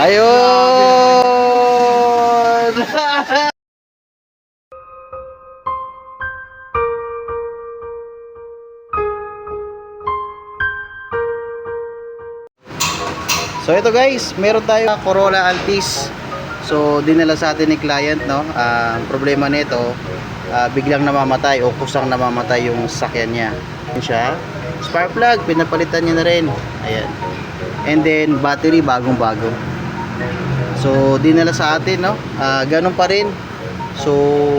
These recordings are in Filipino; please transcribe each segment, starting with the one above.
Ayun! So ito guys, meron tayo Corolla Altis. So dinala sa atin ni client no. Ah, ang problema nito, ah, biglang namamatay o kusang namamatay yung sakyan niya. Yan siya. Spark plug, pinapalitan niya na rin. Ayan. And then battery bagong-bago. So dinala sa atin no. Ah, ganun pa rin. So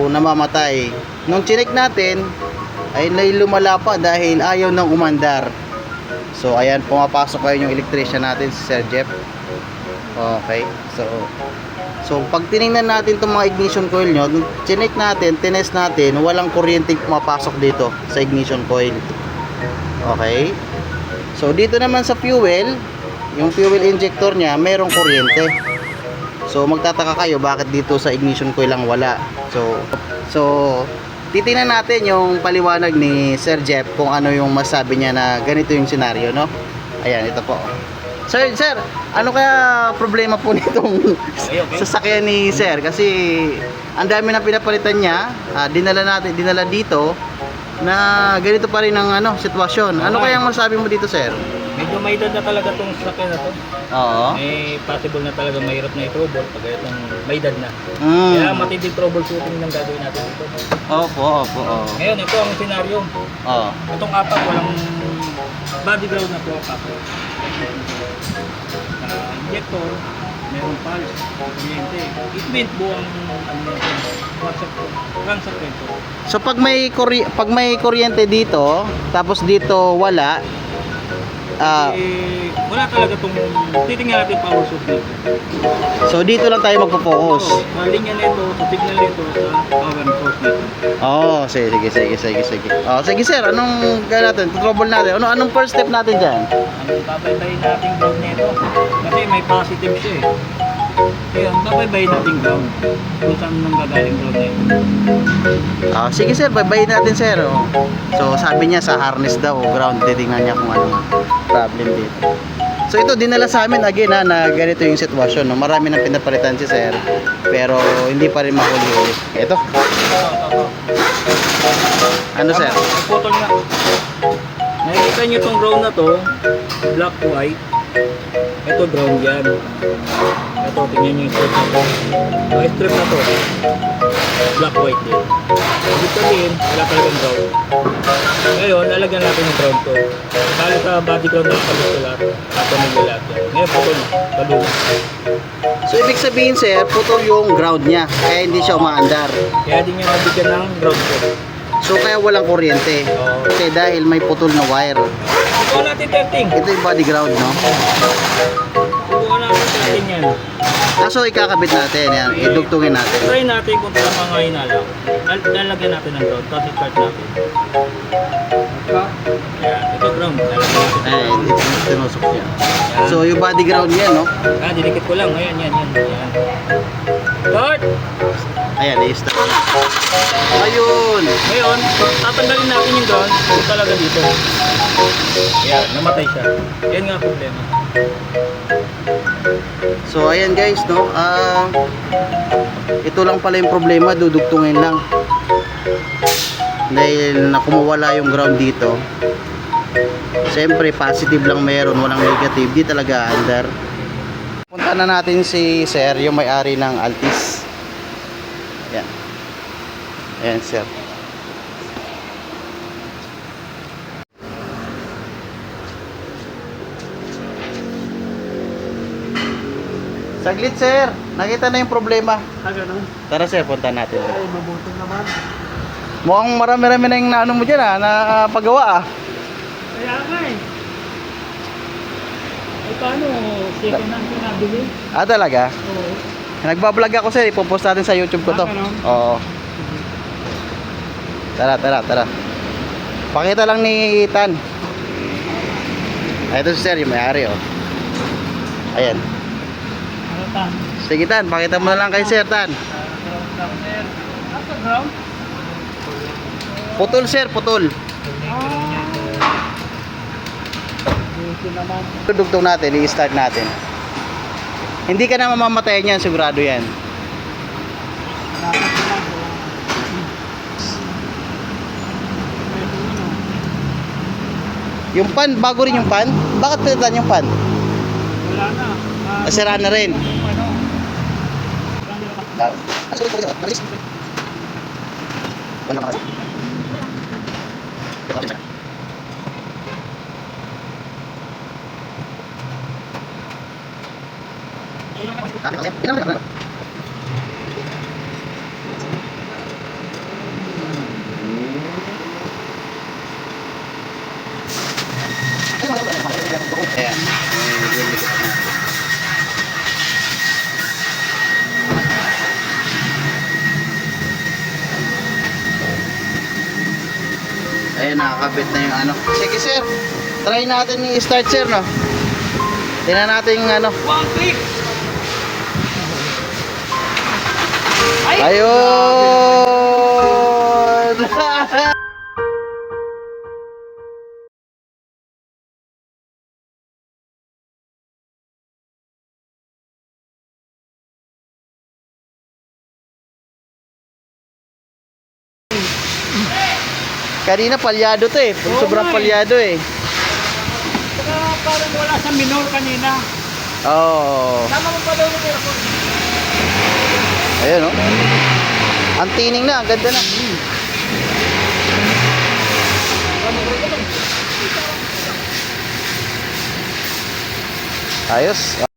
namamatay. Nung chinek natin ay lumala pa dahil ayaw nang umandar. So ayan, pumapasok kayo yung electrician natin si Sir Jeff. Okay. So So pag tiningnan natin itong mga ignition coil nyo, chinek natin, tinest natin, walang kuryente pumapasok dito sa ignition coil. Okay? So dito naman sa fuel, yung fuel injector niya, merong kuryente. So magtataka kayo bakit dito sa ignition coil lang wala. So so titingnan natin yung paliwanag ni Sir Jeff kung ano yung masabi niya na ganito yung senaryo, no? Ayan, ito po. Sir, sir, ano kaya problema po nitong sasakyan ni Sir? Kasi ang dami na pinapalitan niya, ah, dinala natin, dinala dito na ganito pa rin ang ano, sitwasyon. Ano kaya ang masabi mo dito, Sir? Medyo may edad na talaga tong sasakyan na to. Oo. May possible na talaga mahirap na i-trouble pag itong may edad na. Mm. Kaya matinding troubleshooting ng gagawin natin ito. Opo, opo, oo. Ngayon, ito ang senaryo. Oo. Itong apat, walang body ground na to apat. Uh, injector, merong pulse, kuryente. It meant buwang ano nito, crankshaft nito. So pag may pag may kuryente dito, tapos dito wala, ah, eh, wala talaga itong titingnan natin power source dito. so dito lang tayo magpo-focus. So, sa linya nito, sa signal nito, sa power source nito. Oh, sige, sige, sige, sige, sige. Oh, sige sir, anong gagawin natin? Trouble natin. Ano anong first step natin diyan? Ang babaybayin natin ground nito. Kasi may positive siya eh. Kaya babaybayin natin ground. Kung saan nang gagaling ground nito. Ah, sige sir, babayin natin sir. Oh. So sabi niya sa harness daw, o ground, titingnan niya kung ano ang problem dito. So ito dinala sa amin again ha, na ganito yung sitwasyon. No? Marami nang pinapalitan si sir, pero hindi pa rin mahuli-huli. Ito, ano sir? Putol nga. Nakikita niyo itong ground na to, black white. Ito ground yan. Ito, tingnan niyo yung strip na to. Yung strip na to, black white din. Ibig sabihin, wala talagang ground. Ngayon, lalagyan natin yung ground to. Bali sa body ground na kapag ito lahat. Ato nila lahat yan. Ngayon, putol. Kalula. So ibig sabihin sir, putol yung ground niya, kaya hindi siya umaandar. Kaya din niya mabigyan ng ground to. So kaya walang kuryente. Oo. Okay, dahil may putol na wire. Subukan natin testing. Ito yung body ground, no? Subukan natin testing yan. Kaso ikakabit natin, yan, idugtungin natin. Try natin kung tama nga. Lal- Lalagyan natin ng ground, tapos i-start natin. Yan, ito ground. Lalagyan natin. Eh, hindi tinusok niya. So yung body ground niya, no? Ah, dinikit ko lang. Ayan, yan, yan. yan. Start! Ayan, i-start. Ayun! Ngayon, tatanggalin natin yung ground kung talaga dito. Yan, namatay siya. Yan nga problema. So ayan guys, no? Ah, ito lang pala yung problema, dudugtungin lang. Dahil nakumawala yung ground dito. Siyempre, positive lang meron, walang negative. Di talaga under. Punta na natin si Sir, yung may-ari ng Altis. Ayan. Ayan, Sir. Saglit, Sir. Nakita na yung problema. Ah, ganun? Tara, Sir, punta natin. Ay, mabuti naman. Mukhang marami-rami na yung naano mo dyan, ah, na ah, pagawa, ah. Kaya nga eh. Ay, paano? Second hand ko nabili? Ah, talaga? Oo. Nagbablog ako, Sir. Ipopost natin sa YouTube ko to. Ah, ganun? Oo. Tara, tara, tara. Pakita lang ni Tan. Ah, ito si Sir, yung may-ari, oh. Ayan. Ano tan? Sige, Tan. Pakita mo na lang kay Sir, Tan. Putol, Sir, putol. Naman. Dugtong natin, i-start natin. Hindi ka na mamamatay niyan, sigurado yan. Yung pan, bago rin yung pan? Bakit pilitan yung pan? Wala na. Ah, Ah, Sira na rin. ano? Ayan. Ayan, nakakabit na yung ano. Sige sir, try natin yung start sir, no? Tingnan natin yung ano. One click! Ayun! Kanina palyado to eh. Oo Sobrang nga eh. palyado eh. Saka parang wala sa minor kanina. Oo. Oh. Tama mo pa daw yung aircon. Ayun oh. Ang tining na, ang ganda na. Ayos.